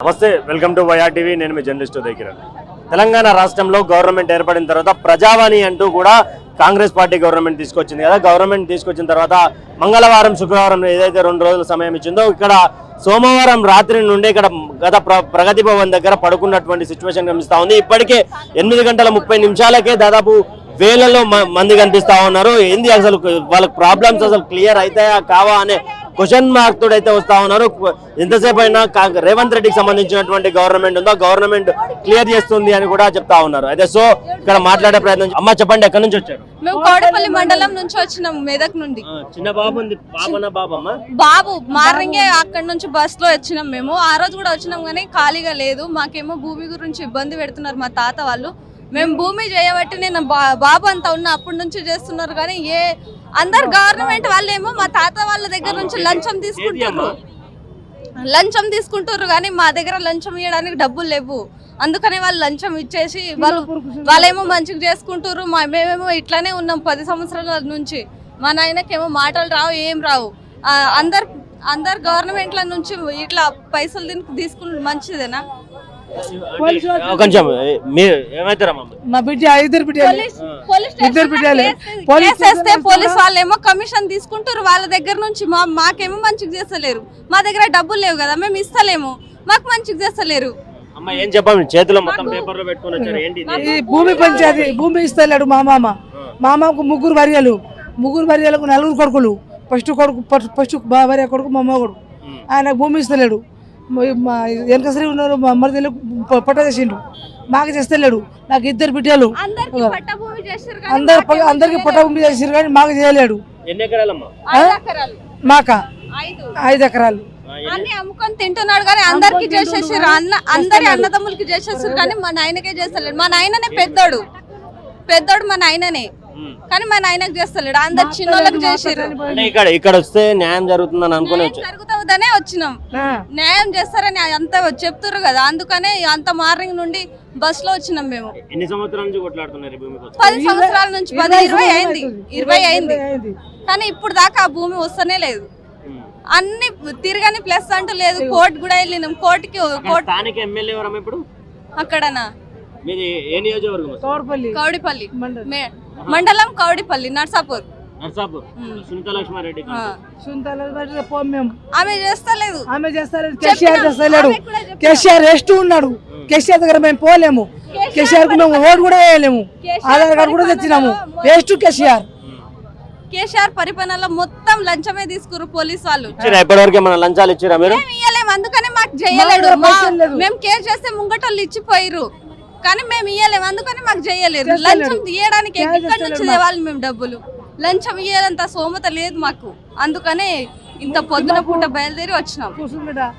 నమస్తే welcome to YR TV నేను మీ journalist దగ్గర తెలంగాణ రాష్ట్రంలో గవర్నమెంట్ ఏర్పడిన తర్వాత ప్రజావాణి అంటూ కూడా కాంగ్రెస్ పార్టీ గవర్నమెంట్ తీసుకొచ్చింది కదా. గవర్నమెంట్ తీసుకొచ్చిన తర్వాత మంగళవారం శుక్రవారం ఏదైతే రెండు రోజుల సమయం ఇచ్చిందో ఇక్కడ సోమవారం రాత్రి నుండి ఇక్కడ గత ప్ర- ప్రగతి భవన్ దగ్గర పడుకున్నటువంటి సిచ్యువేషన్ కనిపిస్తూ ఉంది. ఇప్పటికే ఎనిమిది గంటల ముప్పై నిమిషాలకే దాదాపు వేలలో మ- మంది కనిపిస్తా ఉన్నారు. ఏంది అసలు వాళ్ళకి ప్రాబ్లమ్స్ అసలు క్లియర్ అవుతాయా కావా అనే క్వశ్చన్ మార్క్ తోడు అయితే వస్తా ఉన్నారు. ఎంతసేపు అయినా రేవంత్ రెడ్డికి సంబంధించినటువంటి గవర్నమెంట్ ఉందో గవర్నమెంట్ క్లియర్ చేస్తుంది అని కూడా చెప్తా ఉన్నారు. అయితే సో ఇక్కడ మాట్లాడే ప్రయత్నం అమ్మ చెప్పండి ఎక్కడి నుంచి వచ్చారు? మేము కోడపల్లి మండలం నుంచి వచ్చినాం మెదక్ నుండి. చిన్న బాబు ఉంది. బాబమ్మ? బాబు మార్నింగే అక్కడ నుంచి బస్లో వచ్చినాం మేము. ఆ రోజు కూడా వచ్చినాం కానీ ఖాళీగా లేదు. మాకేమో భూమి గురించి ఇబ్బంది పెడుతున్నారు మా తాత వాళ్ళు. మేము భూమి చేయబట్టి నేను బాబు అంతా ఉన్న అప్పటి నుంచి చేస్తున్నారు కానీ ఏ అందరు గవర్నమెంట్ వాళ్ళేమో మా తాత వాళ్ళ దగ్గర నుంచి లంచం తీసుకుంటారు లంచం తీసుకుంటారు కానీ మా దగ్గర లంచం ఇవ్వడానికి డబ్బులు లేవు. అందుకనే వాళ్ళు లంచం ఇచ్చేసి వాళ్ళు వాళ్ళేమో మంచిగా చేసుకుంటారు మా మేమేమో ఇట్లానే ఉన్నాం పది సంవత్సరాల నుంచి. మా నాయనకేమో మాటలు రావు ఏం రావు. అందరు అందరు గవర్నమెంట్ల నుంచి ఇట్లా పైసలు దీనికి తీసుకుంటే మంచిదేనా? ఒక నిమిషం మీరు ఏమైతారమ్మా మా బిడ్డ ఇద్దరు బిడ్డ పోలీస్ పోలీస్ ఇద్దరు బిడ్డలే. పోలీస్ వేస్తే పోలీస్ వాళ్ళేమో కమిషన్ తీసుకుంటారు. వాళ్ళ దగ్గర నుంచి మా మాకేమో మంచిగా చేస్తలేరు. మా దగ్గర డబ్బులు లేవు కదా మేము ఇస్తలేము. మాకు మంచిగా చేస్తలేరు. అమ్మ ఏం చెప్పండి చేతిలో మొత్తం పేపర్లో పెట్టుకొని వచ్చారు. ఏంటి ఇది? ఈ భూమి పంచాయతీ భూమి ఇస్తలేడు మా మామ. మా మామకు ముగ్గురు భార్యలు. ముగ్గురు భార్యలకు నలుగురు కొడుకులు. ఫస్ట్ కొడుకు ఫస్ట్- భార్య కొడుకు మా మొగుడు ఉమ్. ఆయన భూమి ఇస్తలేడు. వెనకసరి ఉన్నారు మా మరిదలు పట్ట చేసిండు మాకు చేస్తలేడు నాకు ఇద్దరు బిడ్డలు. అందరికి పట్ట భూమి చేస్తారు కానీ అందరు అందరికి పట్ట భూమి చేసారు కానీ మాకు చేయలేడు. మాక? ఐదు. ఐదు ఎకరాలు. అన్ని అమ్ముకొని తింటున్నాడు కానీ అందరికి చేసేసారు అన్న అందరి అన్నదమ్ములకి చేసేసారు కానీ మా నాయనకే చేస్తలేడు. మా నాయననే పెద్దోడు. పెద్దోడు మా నాయననే. కానీ మా నాయనకు చేస్తలేడు. అందరు చిన్నోళ్ళకి చేసారు అంటే ఇక్కడ ఇక్కడ వస్తే న్యాయం జరుగుతుందని అనుకుని వచ్చారు జరుగుతుందనే వచ్చినాం. న్యాయం చేస్తారని అంత చెప్తున్నారు కదా. అందుకనే అంత మార్నింగ్ నుండి బస్లో వచ్చినాం మేము. ఎన్ని సంవత్సరాల నుంచి కొట్లాడుతున్నారు ఈ భూమి కోసం? పది సంవత్సరాల నుంచి పది ఇరవై అయింది. ఇరవై అయింది. కానీ ఇప్పుడు దాకా ఆ భూమి వస్తనే లేదు. ఉమ్. అన్ని తిరగని ప్లస్ అంటూ లేదు. కోర్టు కూడా వెళ్ళినాం. కోర్టుకి అక్కడ కోర్టు స్థానిక ఎమ్మెల్యే ఎవరమ్మా ఇప్పుడు? అక్కడనా? మీది ఏ నియోజకవర్గం వస్తుంది? కౌడిపల్లి. మండలం. మే- మండలం కౌడిపల్లి నర్సాపూర్. నర్సాపూర్. మేము. ఆమె చేస్తలేదు. ఆమె చేస్తలేడు కేసీఆర్ చేస్తలేడు. కేసీఆర్ రెస్ట్ ఉన్నాడు. కేసీఆర్ దగ్గర మేము పోలేము. కేసీఆర్కు మేము ఓటు కూడా వేయలేము. కేసీఆర్ ఆధార్ కార్డు కూడా తెచ్చినాము. వేస్ట్ కేసీఆర్. కేసీఆర్ పరిపాలనలో మొత్తం లంచమే తీసుకురు పోలీస్ వాళ్ళు. ఇప్పటివరకు మన లంచాలు ఇచ్చిరా మీరు? అందుకని మాకు చేయలేడు. మేము కేర్ చేస్తే ముంగటోళ్ళు ఇచ్చిపోయిరు కానీ మేము ఇయ్యలేము. అందుకని మాకు చేయలేరు లంచం తీయడానికి ఎక్కడి నుంచి తేవాలి మేము డబ్బులు? లంచం ఇయ్యాలంత సోమత లేదు మాకు. అందుకనే ఇంత పొద్దున పూట బయలుదేరి వచ్చినాం.